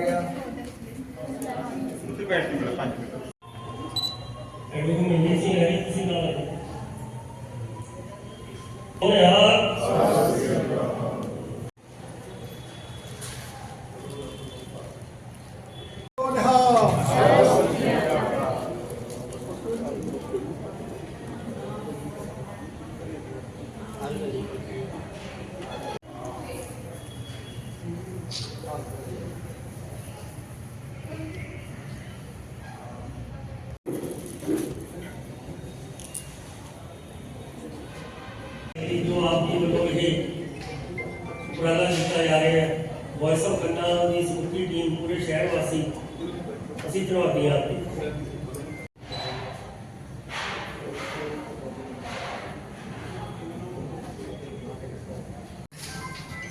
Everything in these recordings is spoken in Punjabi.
ਗਿਆ। ਉੱਥੇ ਬੈਠ ਕੇ ਮੇਰਾ 5 ਮਿੰਟ।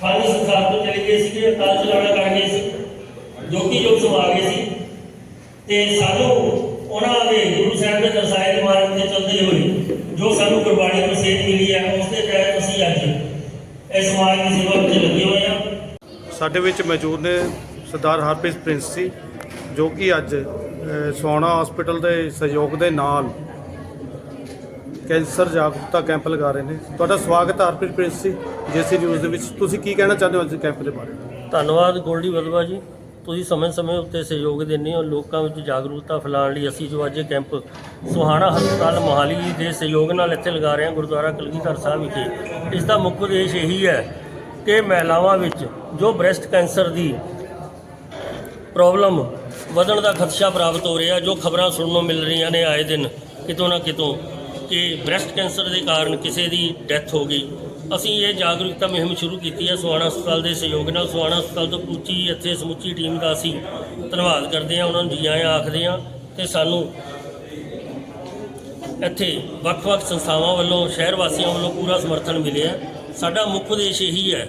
ਖਾਲੀ ਸੰਸਾਰ ਤੋਂ ਚਲੇ ਗਏ ਸੀ ਅਕਾਲ ਚਲਾਣਾ ਕਰ ਗਏ ਸੀ ਜੋ ਕਿ ਸਮਾ ਗਏ ਸੀ। ਤੇ ਸਾਨੂੰ ਉਹਨਾਂ ਦੇ ਗੁਰੂ ਸਾਹਿਬ ਦੇ ਦਰਸਾਏ ਦੇ ਮਾਰਗ ਤੇ ਚੱਲਦੇ ਹੋਏ ਜੋ ਸਾਨੂੰ ਕੁਰਬਾਨੀ ਤੋਂ ਸੇਧ ਮਿਲੀ ਹੈ ਉਸ ਦੇ ਤਹਿਤ ਅਸੀਂ ਅੱਜ ਇਸ ਸਮਾਜ ਦੀ ਸੇਵਾ ਵਿੱਚ ਲੱਗੇ ਹੋਏ ਹਾਂ। ਸਾਡੇ ਵਿੱਚ ਮੌਜੂਦ ਨੇ ਸਰਦਾਰ ਹਰਪ੍ਰੀਤ ਪ੍ਰਿੰਸ ਸੀ ਜੋ ਕਿ ਅੱਜ ਸੋਣਾ ਸੋਹਾਣਾ ਹਸਪੀਟਲ ਦੇ ਸਹਿਯੋਗ ਦੇ ਨਾਲ ਕੈਂਸਰ ਜਾਗਰੂਕਤਾ ਕੈਂਪ ਲਗਾ ਰਹੇ ਨੇ। ਤੁਹਾਡਾ ਸਵਾਗਤ ਹੈ Harpreet Prince ji, JC news ਦੇ ਵਿੱਚ। ਤੁਸੀਂ ਕੀ ਕਹਿਣਾ ਚਾਹੁੰਦੇ ਹੋ ਅੱਜ ਕੈਂਪ ਦੇ ਬਾਰੇ? ਧੰਨਵਾਦ ਗੋਲਡੀ ਬਦਵਾ ਜੀ। ਤੁਸੀਂ ਸਮੇਂ-ਸਮੇਂ ਉੱਤੇ ਸਹਿਯੋਗ ਦਿੰਦੇ ਹੋ, ਲੋਕਾਂ ਵਿੱਚ ਜਾਗਰੂਕਤਾ ਫੈਲਾਉਣ ਲਈ ਅਸੀਂ ਜੋ ਅੱਜ ਕੈਂਪ ਸੁਹਾਣਾ ਹਸਪਤਾਲ ਮੋਹਾਲੀ ਦੇ ਸਹਿਯੋਗ ਨਾਲ ਇੱਥੇ ਲਗਾ ਰਹੇ ਹਾਂ, ਗੁਰਦੁਆਰਾ ਕਲਗੀਧਰ ਸਾਹਿਬ ਵਿਖੇ। ਇਸ ਦਾ ਮੁੱਖ ਉਦੇਸ਼ ਇਹੀ ਹੈ ਕਿ ਮਹਿਲਾਵਾਂ ਵਿੱਚ ਜੋ ਬ੍ਰੈਸਟ ਕੈਂਸਰ ਦੀ ਪ੍ਰੋਬਲਮ ਵਧਣ ਦਾ ਖਦਸ਼ਾ ਪ੍ਰਾਪਤ ਹੋ ਰਿਹਾ, ਜੋ ਖਬਰਾਂ ਸੁਣਨ ਨੂੰ ਮਿਲ ਰਹੀਆਂ ਨੇ ਆਏ ਦਿਨ, ਕਿਤੋਂ ਨਾ ਕਿਤੋਂ ਕਿ ਬ੍ਰੈਸਟ ਕੈਂਸਰ ਦੇ ਕਾਰਨ ਕਿਸੇ ਦੀ ਡੈਥ ਹੋ ਗਈ। ਅਸੀਂ ਇਹ ਜਾਗਰੂਕਤਾ ਮੁਹਿੰਮ ਸ਼ੁਰੂ ਕੀਤੀ ਹੈ। ਸੁਹਾਣਾ ਹਸਪਤਾਲ ਦੇ ਸਹਿਯੋਗ ਨਾਲ ਸੁਹਾਣਾ ਹਸਪਤਾਲ ਤੋਂ ਪੂਚੀ ਇੱਥੇ ਸਮੁੱਚੀ ਟੀਮ ਦਾ ਅਸੀਂ ਧੰਨਵਾਦ ਕਰਦੇ ਹਾਂ। ਉਹਨਾਂ ਨੂੰ ਜੀ ਆਇਆਂ ਆਖਦੇ ਹਾਂ ਤੇ ਸਾਨੂੰ ਇੱਥੇ ਵੱਖ-ਵੱਖ ਸੰਸਥਾਵਾਂ ਵੱਲੋਂ, ਸ਼ਹਿਰ ਵਾਸੀਆਂ ਵੱਲੋਂ ਪੂਰਾ ਸਮਰਥਨ ਮਿਲਿਆ। ਸਾਡਾ ਮੁੱਖ ਉਦੇਸ਼ ਇਹੀ ਹੈ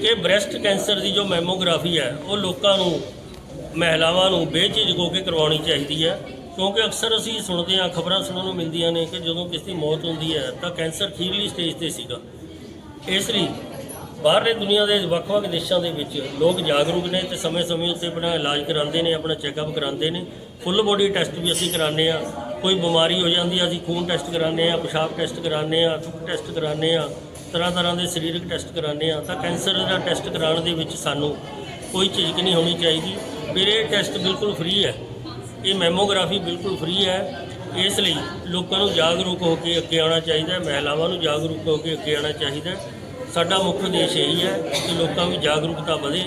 ਕਿ ਬ੍ਰੈਸਟ ਕੈਂਸਰ ਦੀ ਜੋ ਮੈਮੋਗ੍ਰਾਫੀ ਹੈ, ਉਹ ਲੋਕਾਂ ਨੂੰ, ਮਹਿਲਾਵਾਂ ਨੂੰ ਬੇਝਿਜਕ ਹੋ ਕੇ ਕਰਵਾਉਣੀ ਚਾਹੀਦੀ ਹੈ। ਕਿਉਂਕਿ ਅਕਸਰ ਅਸੀਂ ਸੁਣਦੇ ਹਾਂ, ਖਬਰਾਂ ਸੁਣਨ ਨੂੰ ਮਿਲਦੀਆਂ ਨੇ ਕਿ ਜਦੋਂ ਕਿਸੇ ਦੀ ਮੌਤ ਹੁੰਦੀ ਹੈ ਤਾਂ ਕੈਂਸਰ ਖੀਰਲੀ ਸਟੇਜ ਤੇ ਸੀਗਾ। ਇਸ ਲਈ ਬਾਹਰਲੇ ਦੁਨੀਆ ਦੇ ਵੱਖ-ਵੱਖ ਦੇਸ਼ਾਂ ਦੇ ਵਿੱਚ ਲੋਕ ਜਾਗਰੂਕ ਨੇ ਤੇ ਸਮੇਂ-ਸਮੇਂ ਉੱਤੇ ਆਪਣਾ ਇਲਾਜ ਕਰਾਉਂਦੇ ਨੇ, ਆਪਣਾ ਚੈੱਕਅਪ ਕਰਾਉਂਦੇ ਨੇ। ਫੁੱਲ ਬੋਡੀ ਟੈਸਟ ਵੀ ਅਸੀਂ ਕਰਾਉਂਦੇ ਆ ਕੋਈ ਬਿਮਾਰੀ ਹੋ ਜਾਂਦੀ ਆ ਅਸੀਂ ਖੂਨ ਟੈਸਟ ਕਰਾਉਂਦੇ ਆ ਪਿਸ਼ਾਬ ਟੈਸਟ ਕਰਾਉਂਦੇ ਆ ਥੁੱਕ ਟੈਸਟ ਕਰਾਉਂਦੇ ਆ ਤਰ੍ਹਾਂ ਤਰ੍ਹਾਂ ਦੇ ਸਰੀਰਕ ਟੈਸਟ ਕਰਾਉਂਦੇ ਆ ਤਾਂ ਕੈਂਸਰ ਦਾ ਟੈਸਟ ਕਰਾਉਣ ਦੇ ਵਿੱਚ ਸਾਨੂੰ ਕੋਈ ਝਿਜਕ ਨਹੀਂ ਹੋਣੀ ਚਾਹੀਦੀ। ਫਿਰ ਇਹ ਟੈਸਟ ਬਿਲਕੁਲ ਫ੍ਰੀ ਹੈ। ਇਹ ਮੈਮੋਗ੍ਰਾਫੀ ਬਿਲਕੁਲ ਫ੍ਰੀ ਹੈ। ਇਸ ਲਈ ਲੋਕਾਂ ਨੂੰ ਜਾਗਰੂਕ ਹੋ ਕੇ ਅੱਗੇ ਆਉਣਾ ਚਾਹੀਦਾ ਹੈ। ਮਹਿਲਾਵਾਂ ਨੂੰ ਜਾਗਰੂਕ ਹੋ ਕੇ ਅੱਗੇ ਆਉਣਾ ਚਾਹੀਦਾ ਹੈ। ਸਾਡਾ ਮੁੱਖ ਉਦੇਸ਼ ਇਹੀ ਹੈ ਕਿ ਲੋਕਾਂ ਵਿੱਚ ਜਾਗਰੂਕਤਾ ਵਧੇ।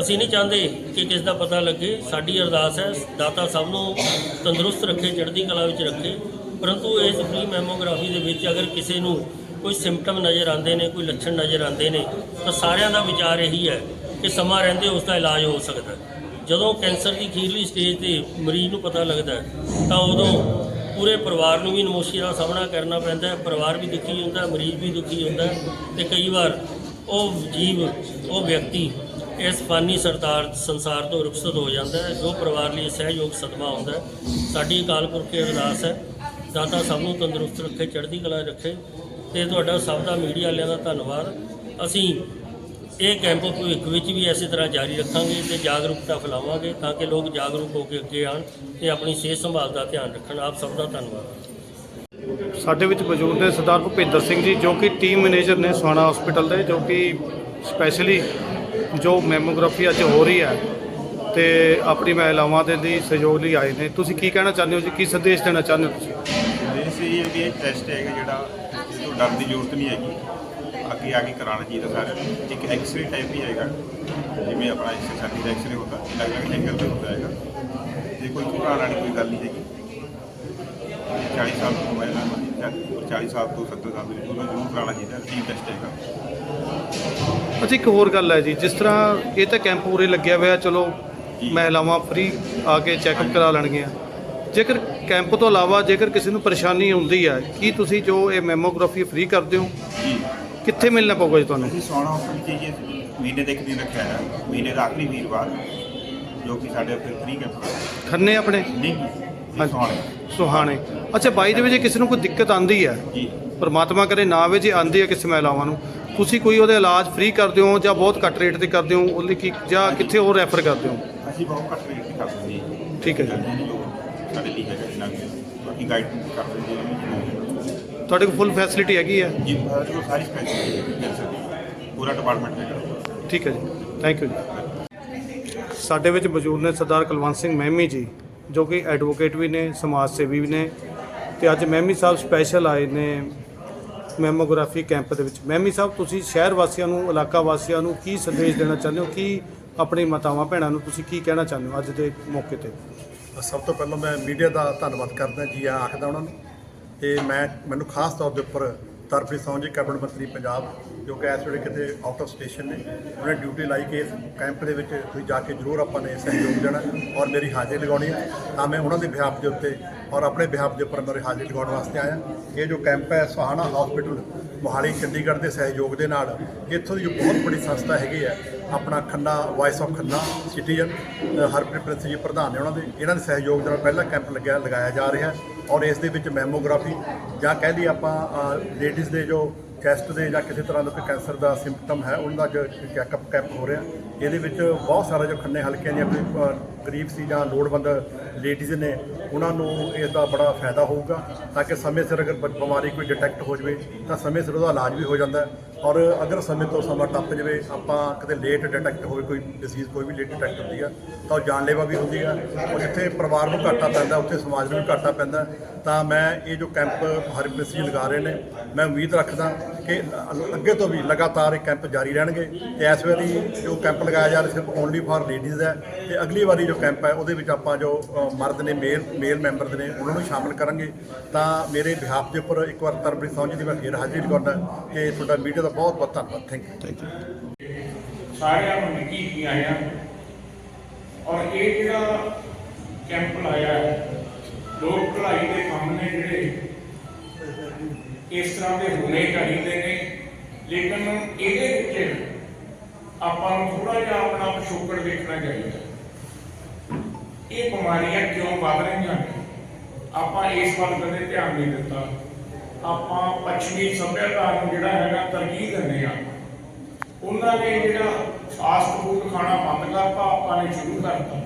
ਅਸੀਂ ਨਹੀਂ ਚਾਹੁੰਦੇ ਕਿ ਕਿਸ ਦਾ ਪਤਾ ਲੱਗੇ। ਸਾਡੀ ਅਰਦਾਸ ਹੈ, ਦਾਤਾ ਸਭ ਨੂੰ ਤੰਦਰੁਸਤ ਰੱਖੇ, ਚੜ੍ਹਦੀ ਕਲਾ ਵਿੱਚ ਰੱਖੇ। ਪਰੰਤੂ ਇਸ ਫ੍ਰੀ ਮੈਮੋਗ੍ਰਾਫੀ ਦੇ ਵਿੱਚ ਅਗਰ ਕਿਸੇ ਨੂੰ ਕੋਈ ਸਿੰਪਟਮ ਨਜ਼ਰ ਆਉਂਦੇ ਨੇ, ਕੋਈ ਲੱਛਣ ਨਜ਼ਰ ਆਉਂਦੇ ਨੇ, ਤਾਂ ਸਾਰਿਆਂ ਦਾ ਵਿਚਾਰ ਇਹੀ ਹੈ ਕਿ ਸਮਾਂ ਰਹਿੰਦੇ ਉਸ ਦਾ ਇਲਾਜ ਹੋ ਸਕਦਾ ਹੈ। ਜਦੋਂ ਕੈਂਸਰ ਦੀ ਅਖੀਰਲੀ ਸਟੇਜ ਤੇ ਮਰੀਜ਼ ਨੂੰ ਪਤਾ ਲੱਗਦਾ ਤਾਂ ਉਦੋਂ ਪੂਰੇ ਪਰਿਵਾਰ ਨੂੰ ਵੀ ਨਮੋਸ਼ੀ ਦਾ ਸਾਹਮਣਾ ਕਰਨਾ ਪੈਂਦਾ ਹੈ, ਪਰਿਵਾਰ ਵੀ ਦੁਖੀ ਹੁੰਦਾ ਮਰੀਜ਼ ਵੀ ਦੁਖੀ ਹੁੰਦਾ ਹੈ ਤੇ ਕਈ ਵਾਰ ਉਹ ਜੀਵ, ਉਹ ਵਿਅਕਤੀ ਇਸ ਫਾਨੀ ਸਰਦਾਰ ਸੰਸਾਰ ਤੋਂ ਰੁਖਸਤ ਹੋ ਜਾਂਦਾ ਹੈ, ਜੋ ਪਰਿਵਾਰ ਲਈ ਸਹਿਯੋਗ ਸਦਮਾ ਹੁੰਦਾ ਸਾਡੀ ਅਕਾਲ ਪੁਰਖ ਦੀ ਅਰਦਾਸ ਹੈ, ਦਾਤਾ ਸਭ ਨੂੰ ਤੰਦਰੁਸਤ ਰੱਖੇ, ਚੜ੍ਹਦੀ ਕਲਾ ਰੱਖੇ ਤੇ ਤੁਹਾਡਾ ਸਭ ਦਾ ਮੀਡੀਆ ਵਾਲਿਆਂ ਦਾ ਧੰਨਵਾਦ। ਅਸੀਂ ਇਹ ਕੈਂਪ ਭਵਿੱਖ ਵਿੱਚ ਵੀ ਇਸੇ ਤਰ੍ਹਾਂ ਜਾਰੀ ਰੱਖਾਂਗੇ ਤੇ ਜਾਗਰੂਕਤਾ ਫੈਲਾਵਾਂਗੇ ਤਾਂ ਕਿ ਲੋਕ ਜਾਗਰੂਕ ਹੋ ਕੇ ਅੱਗੇ ਆਉਣ ਤੇ ਆਪਣੀ ਸਿਹਤ ਸੰਭਾਲ ਦਾ ਧਿਆਨ ਰੱਖਣ। ਆਪ ਸਭ ਦਾ ਧੰਨਵਾਦ। ਸਾਡੇ ਵਿੱਚ ਮੌਜੂਦ ਨੇ ਸਰਦਾਰ ਭੁਪਿੰਦਰ ਸਿੰਘ ਜੀ ਜੋ ਕਿ ਟੀਮ ਮੈਨੇਜਰ ਨੇ ਸੋਹਾਣਾ ਹਸਪੀਟਲ ਦੇ ਜੋ ਕਿ ਸਪੈਸ਼ਲੀ ਜੋ ਮੈਮੋਗ੍ਰਾਫੀ ਅੱਜ ਹੋ ਰਹੀ ਹੈ ਤੇ ਆਪਣੀ ਮਹਿਲਾਵਾਂ ਦੇ ਲਈ ਸਹਿਯੋਗ ਲਈ ਆਏ ਨੇ। ਤੁਸੀਂ ਕੀ ਕਹਿਣਾ ਚਾਹੁੰਦੇ ਹੋ ਜੀ? ਕੀ ਸੰਦੇਸ਼ ਦੇਣਾ ਚਾਹੁੰਦੇ ਹੋ ਤੁਸੀਂ? ਇਹ ਹੈ ਕਿ ਇਹ ਟੈਸਟ ਹੈਗਾ ਜਿਹੜਾ ਇਸ ਤੋਂ ਡਰਨ ਦੀ ਜ਼ਰੂਰਤ ਨਹੀਂ ਹੈਗੀ। ਅੱਗੇ ਆ ਕੇ ਕਰਾਉਣਾ ਚਾਹੀਦਾ ਸਾਰਿਆਂ ਨੂੰ ਇੱਕ ਐਕਸ-ਰੇ ਟਾਈਪ ਹੀ ਹੈਗਾ ਜਿਵੇਂ ਆਪਣਾ ਇੱਕ ਸਰਦੀ ਦਾ ਐਕਸ-ਰੇ ਹੁੰਦਾ ਅਲੱਗ-ਅਲੱਗ ਐਂਗਲ ਤੇ ਹੁੰਦਾ ਹੈਗਾ। ਜੇ ਕੋਈ ਘਬਰਾਉਣ ਵਾਲੀ ਕੋਈ ਗੱਲ ਨਹੀਂ ਹੈਗੀ। 40 ਸਾਲ ਤੋਂ ਪਹਿਲਾਂ ਜਾਂ 40 ਸਾਲ ਤੋਂ 70 ਸਾਲ ਦੇ ਵਿੱਚ ਉਹਨੂੰ ਜ਼ਰੂਰ ਕਰਾਉਣਾ ਚਾਹੀਦਾ ਰੂਟੀਨ ਟੈਸਟ ਹੈਗਾ। ਅੱਛਾ ਇੱਕ ਹੋਰ ਗੱਲ ਹੈ ਜੀ ਜਿਸ ਤਰ੍ਹਾਂ ਇਹ ਤਾਂ ਕੈਂਪ ਪੂਰੇ ਲੱਗਿਆ ਹੋਇਆ ਚਲੋ ਮਹਿਲਾਵਾਂ ਫ੍ਰੀ ਆ ਕੇ ਚੈੱਕਅਪ ਕਰਾ ਲੈਣਗੀਆਂ। ਜੇਕਰ ਕੈਂਪ ਤੋਂ ਇਲਾਵਾ ਜੇਕਰ ਕਿਸੇ ਨੂੰ ਪਰੇਸ਼ਾਨੀ ਹੁੰਦੀ ਹੈ ਕੀ ਤੁਸੀਂ ਜੋ ਇਹ ਮੈਮੋਗ੍ਰਾਫੀ ਫ੍ਰੀ ਕਰਦੇ ਹੋ? ਜੀ। ਕਿੱਥੇ ਮਿਲਣਾ ਪਊਗਾ ਜੀ ਤੁਹਾਨੂੰ? ਅਸੀਂ ਹਸਪਤਾਲ ਚ ਜੀ ਮਹੀਨੇ ਦੇ ਇੱਕ ਦਿਨ ਰੱਖਿਆ ਹੈ ਮਹੀਨੇ ਦਾ ਆਖਰੀ ਵੀਰਵਾਰ ਜੋ ਕਿ ਸਾਡੇ ਉੱਤੇ ਫ੍ਰੀ ਕੈਂਪ ਖੰਨੇ ਆਪਣੇ? ਨਹੀਂ ਜੀ ਸੋਹਣੇ। ਅੱਛਾ ਬਾਈ ਦੇ ਵਿੱਚ ਕਿਸੇ ਨੂੰ ਕੋਈ ਦਿੱਕਤ ਆਂਦੀ ਹੈ ਜੀ। ਪਰਮਾਤਮਾ ਕਰੇ ਨਾ ਆਵੇ ਜੇ ਆਂਦੀ ਹੈ ਕਿਸੇ ਮਹਿਲਾਵਾਂ ਨੂੰ। ਤੁਸੀਂ ਕੋਈ ਉਹਦਾ ਇਲਾਜ ਫ੍ਰੀ ਕਰਦੇ ਹੋ ਜਾਂ ਬਹੁਤ ਘੱਟ ਰੇਟ ਤੇ ਕਰਦੇ ਹੋ? ਉਹਦੇ ਕੀ ਜਾਂ ਕਿੱਥੇ ਹੋਰ ਰੈਫਰ ਕਰਦੇ ਹੋ? ਅਸੀਂ ਬਹੁਤ ਘੱਟ ਰੇਟ ਤੇ ਕਰਦੇ ਜੀ। ਠੀਕ ਹੈ ਜੀ। ਸਾਡੇ ਲਈ ਹੈਗਾ ਵੀ ਬਾਕੀ ਗਾਈਡ ਕਰਦੇ ਜੀ। ਤੁਹਾਡੇ ਕੋਲ ਫੁੱਲ ਫੈਸਿਲਿਟੀ ਹੈਗੀ ਹੈ ਜੀ ਸਾਡੇ ਕੋਲ ਸਾਰੀ ਸਪੈਸ਼ਲਿਟੀ। ਪੂਰਾ ਡਿਪਾਰਟਮੈਂਟ ਹੈਗਾ। ਠੀਕ ਹੈ ਜੀ। ਥੈਂਕ ਯੂ ਜੀ। ਸਾਡੇ ਵਿੱਚ ਮੌਜੂਦ ਨੇ ਸਰਦਾਰ ਕੁਲਵੰਤ ਸਿੰਘ ਮਹਿਮੀ ਜੀ ਜੋ ਕਿ ਐਡਵੋਕੇਟ ਵੀ ਨੇ ਸਮਾਜ ਸੇਵੀ ਵੀ ਨੇ। ਤੇ ਅੱਜ ਮਹਿਮੀ ਸਾਹਿਬ ਸਪੈਸ਼ਲ ਆਏ ਨੇ ਮੈਮੋਗ੍ਰਾਫੀ ਕੈਂਪ ਦੇ ਵਿੱਚ। ਮਹਿਮੀ ਸਾਹਿਬ ਤੁਸੀਂ ਸ਼ਹਿਰ ਵਾਸੀਆਂ ਨੂੰ ਇਲਾਕਾ ਵਾਸੀਆਂ ਨੂੰ ਕੀ ਸੰਦੇਸ਼ ਦੇਣਾ ਚਾਹੁੰਦੇ ਹੋ? ਕੀ ਆਪਣੀ ਮਾਤਾਵਾਂ ਭੈਣਾਂ ਨੂੰ ਤੁਸੀਂ ਕੀ ਕਹਿਣਾ ਚਾਹੁੰਦੇ ਹੋ ਅੱਜ ਦੇ ਮੌਕੇ ਤੇ? ਸਭ ਤੋਂ ਪਹਿਲਾਂ ਮੈਂ ਮੀਡੀਆ ਦਾ ਧੰਨਵਾਦ ਕਰਦਾ ਜੀ ਆਖਦਾ ਉਹਨਾਂ ਨੂੰ। ਤੇ ਮੈਂ ਮੈਨੂੰ ਖਾਸ ਤੌਰ ਦੇ ਉੱਪਰ ਤਰਪ੍ਰੀਤ ਸੌਂ ਜੀ ਕੈਬਨਿਟ ਮੰਤਰੀ ਪੰਜਾਬ, ਜੋ ਕਿ ਇਸ ਵੇਲੇ ਕਿਤੇ ਆਊਟ ਆਫ ਸਟੇਸ਼ਨ ਨੇ। ਉਹਨੇ ਡਿਊਟੀ ਲਾਈ ਕਿ ਇਸ ਕੈਂਪ ਦੇ ਵਿੱਚ ਤੁਸੀਂ ਜਾ ਕੇ ਜ਼ਰੂਰ ਆਪਾਂ ਨੇ ਸਹਿਯੋਗ ਦੇਣਾ ਔਰ ਮੇਰੀ ਹਾਜ਼ਰੀ ਲਗਾਉਣੀ ਹੈ। ਤਾਂ ਮੈਂ ਉਹਨਾਂ ਦੇ ਬਿਹਾਫ ਦੇ ਉੱਤੇ ਔਰ ਆਪਣੇ ਬਿਹਾਫ ਦੇ ਉੱਪਰ ਮੇਰੇ ਹਾਜ਼ਰੀ ਲਗਾਉਣ ਵਾਸਤੇ ਆਇਆ। ਇਹ ਜੋ ਕੈਂਪ ਹੈ, ਸੁਹਾਣਾ ਹਸਪੀਟਲ ਮੋਹਾਲੀ ਚੰਡੀਗੜ੍ਹ ਦੇ ਸਹਿਯੋਗ ਦੇ ਨਾਲ ਇੱਥੋਂ ਦੀ ਜੋ ਬਹੁਤ ਬੜੀ ਸੰਸਥਾ ਹੈਗੀ ਹੈ, ਆਪਣਾ Khanna voice of Khanna citizen Harpreet Prince ji ਪ੍ਰਧਾਨ ਨੇ ਉਹਨਾਂ ਦੇ, ਇਹਨਾਂ ਦੇ ਸਹਿਯੋਗ ਦੇ ਨਾਲ ਪਹਿਲਾ ਕੈਂਪ ਲੱਗਿਆ, ਲਗਾਇਆ ਜਾ ਰਿਹਾ ਔਰ ਇਸ ਦੇ ਵਿੱਚ ਮੈਮੋਗ੍ਰਾਫੀ ਜਾਂ ਕਹਿ ਲਈ ਆਪਾਂ ਲੇਡੀਜ਼ ਦੇ ਜੋ ਚੈਸਟ ਦੇ ਜਾਂ ਕਿਸੇ ਤਰ੍ਹਾਂ ਦਾ ਕੋਈ ਕੈਂਸਰ ਦਾ ਸਿੰਪਟਮ ਹੈ, ਉਹਨਾਂ ਦਾ ਜੋ ਚੈੱਕਅਪ ਕੈਂਪ ਹੋ ਰਿਹਾ ਇਹਦੇ ਵਿੱਚ ਬਹੁਤ ਸਾਰਾ ਜੋ ਖੰਨੇ ਹਲਕਿਆਂ ਦੀਆਂ ਕੋਈ ਗਰੀਬ ਸੀ ਜਾਂ ਲੋੜਵੰਦ ਲੇਡੀਜ਼ ਨੇ ਉਹਨਾਂ ਨੂੰ ਇਸ ਦਾ ਬੜਾ ਫਾਇਦਾ ਹੋਊਗਾ ਤਾਂ ਕਿ ਸਮੇਂ ਸਿਰ ਅਗਰ ਬ- ਬਿਮਾਰੀ ਕੋਈ ਡਿਟੈਕਟ ਹੋ ਜਵੇ ਤਾਂ ਸਮੇਂ ਸਿਰ ਉਹਦਾ ਇਲਾਜ ਵੀ ਹੋ ਜਾਂਦਾ ਔਰ ਅਗਰ ਸਮੇਂ ਤੋਂ ਸਮਾਂ ਟੱਪ ਜਾਵੇ, ਆਪਾਂ ਕਿਤੇ ਲੇਟ ਡਿਟੈਕਟ ਹੋਵੇ, ਕੋਈ ਡਿਸੀਜ਼ ਕੋਈ ਵੀ ਲੇਟ ਡਿਟੈਕਟ ਹੁੰਦੀ ਆ, ਤਾਂ ਉਹ ਜਾਨਲੇਵਾ ਵੀ ਹੁੰਦੀ ਆ। ਉਹ ਜਿੱਥੇ ਪਰਿਵਾਰ ਨੂੰ ਘਾਟਾ ਪੈਂਦਾ, ਉੱਥੇ ਸਮਾਜ ਨੂੰ ਵੀ ਘਾਟਾ ਪੈਂਦਾ। ਤਾਂ ਮੈਂ ਇਹ ਜੋ ਕੈਂਪ ਹਰਪ੍ਰੀਤ ਜੀ ਲਗਾ ਰਹੇ ਨੇ, ਮੈਂ ਉਮੀਦ ਰੱਖਦਾ ਕਿ ਅ- ਅੱਗੇ ਤੋਂ ਵੀ ਲਗਾਤਾਰ ਇਹ ਕੈਂਪ ਜਾਰੀ ਰਹਿਣਗੇ। ਤੇ ਇਸ ਵਾਰੀ ਜੋ ਕੈਂਪ ਲਗਾਇਆ ਜਾ ਰਿਹਾ, ਸਿਰਫ ਓਨਲੀ ਫਾਰ ਲੇਡੀਜ਼ ਹੈ। ਤੇ ਅਗਲੀ ਵਾਰੀ ਜੋ ਕੈਂਪ ਹੈ, ਉਹਦੇ ਵਿੱਚ ਆਪਾਂ ਜੋ ਮਰਦ ਨੇ ਮੇਲ ਮੇਲ ਮੈਂਬਰ ਨੇ, ਉਹਨਾਂ ਨੂੰ ਸ਼ਾਮਲ ਕਰਾਂਗੇ। ਤਾਂ ਮੇਰੇ ਬਿਹਾਫ ਦੇ ਉੱਪਰ ਇੱਕ ਵਾਰ ਤਰਬਰੀ ਸੌਂਜੀ ਦੀ ਮੈਂ ਫੇਰ ਹਾਜ਼ਰੀ ਲਗਾਉਂਦਾ ਕਿ ਤੁਹਾਡਾ ਮੀਡੀਆ ਦਾ ਬਹੁਤ ਬਹੁਤ ਧੰਨਵਾਦ ਥੈਂਕ ਯੂ ਥੈਂਕ ਯੂ ਸਾਰਿਆਂ ਨੂੰ ਨਿੱਕੀ ਕੀ ਆਇਆ। ਔਰ ਇਹ ਜਿਹੜਾ ਕੈਂਪ ਲਾਇਆ ਹੈ ਲੋਕ ਭਲਾਈ ਦੇ ਕੰਮ ਨੇ ਜਿਹੜੇ ਇਸ ਤਰ੍ਹਾਂ ਦੇ ਹੋਣੇ ਚਾਹੀਦੇ ਨੇ। ਲੇਕਿਨ ਇਹਦੇ ਵਿੱਚ ਆਪਾਂ ਨੂੰ ਥੋੜਾ ਜਿਹਾ ਆਪਣਾ ਪਿਛੋਕੜ ਦੇਖਣਾ ਚਾਹੀਦਾ। ਇਹ ਬਿਮਾਰੀਆਂ ਕਿਉਂ ਵੱਧ ਰਹੀਆਂ ਨੇ? ਆਪਾਂ ਇਸ ਵੱਲ ਕਦੇ ਧਿਆਨ ਨਹੀਂ ਦਿੱਤਾ। ਆਪਾਂ ਪੱਛਮੀ ਸੱਭਿਅਤਾ ਨੂੰ ਜਿਹੜਾ ਹੈਗਾ ਤਰਜੀਹ ਦਿੰਦੇ ਆ ਉਹਨਾਂ ਨੇ ਜਿਹੜਾ ਫਾਸਟ ਫੂਡ ਖਾਣਾ ਬੰਦ ਕਰਤਾ, ਆਪਾਂ ਨੇ ਸ਼ੁਰੂ ਕਰਤਾ।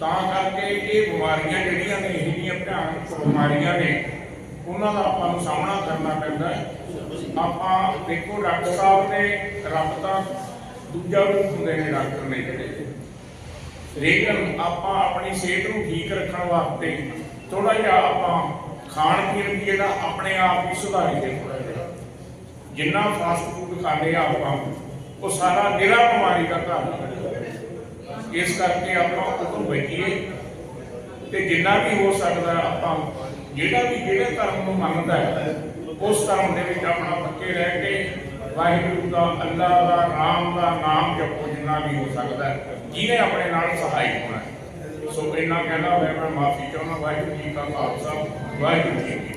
ਤਾਂ ਕਰਕੇ ਇਹ ਬਿਮਾਰੀਆਂ ਜਿਹੜੀਆਂ ਨੇ, ਇਹ ਜਿਹੀਆਂ ਭਿਆਨਕ ਬਿਮਾਰੀਆਂ ਨੇ, ਉਹਨਾਂ ਦਾ ਆਪਾਂ ਨੂੰ ਸਾਹਮਣਾ ਕਰਨਾ ਪੈਂਦਾ ਹੈ। ਆਪਾਂ ਦੇਖੋ, ਡਾਕਟਰ ਸਾਹਿਬ ਨੇ ਰੱਬ ਤਾਂ ਦੂਜਾ ਰੂਪ ਹੁੰਦੇ ਨੇ ਡਾਕਟਰ ਨੇ ਜਿਹੜੇ। ਲੇਕਿਨ ਆਪਾਂ ਆਪਣੀ ਸਿਹਤ ਨੂੰ ਠੀਕ ਰੱਖਣ ਵਾਸਤੇ ਥੋੜਾ ਜਿਹਾ ਆਪਾਂ ਖਾਣ ਪੀਣ ਵੀ ਜਿਹੜਾ ਆਪਣੇ ਆਪ ਹੀ ਸੁਧਾਰੀਏ ਥੋੜਾ ਜਿਹਾ ਜਿੰਨਾ ਫਾਸਟ ਫੂਡ ਖਾਂਦੇ ਆ ਆਪਾਂ, ਉਹ ਸਾਰਾ ਨਿਰਾ ਬਿਮਾਰੀ ਦਾ ਘਰ ਇਸ ਕਰਕੇ ਆਪਾਂ ਉਹ ਤੋਂ ਬਚੀਏ। ਤੇ ਜਿੰਨਾ ਵੀ ਹੋ ਸਕਦਾ ਆਪਾਂ, ਜਿਹੜਾ ਵੀ ਜਿਹੜੇ ਧਰਮ ਨੂੰ ਮੰਨਦਾ ਹੈ, ਉਸ ਧਰਮ ਦੇ ਵਿੱਚ ਆਪਣਾ ਪੱਕੇ ਰਹਿ ਕੇ ਵਾਹਿਗੁਰੂ ਦਾ ਅੱਲਾ ਦਾ, ਰਾਮ ਦਾ ਨਾਮ ਜਪੋ ਜਿੰਨਾ ਵੀ ਹੋ ਸਕਦਾ ਜਿਹਨੇ ਆਪਣੇ ਨਾਲ ਸਹਾਇਕ ਹੋਣਾ ਸੋ ਇੰਨਾ ਕਹਿੰਦਾ ਹੋਇਆ ਮੈਂ ਮਾਫੀ ਚਾਹੁੰਦਾ ਵਾਹਿਗੁਰੂ ਜੀ ਕਾ ਖਾਲਸਾ ਵਾਹਿਗੁਰੂ ਜੀ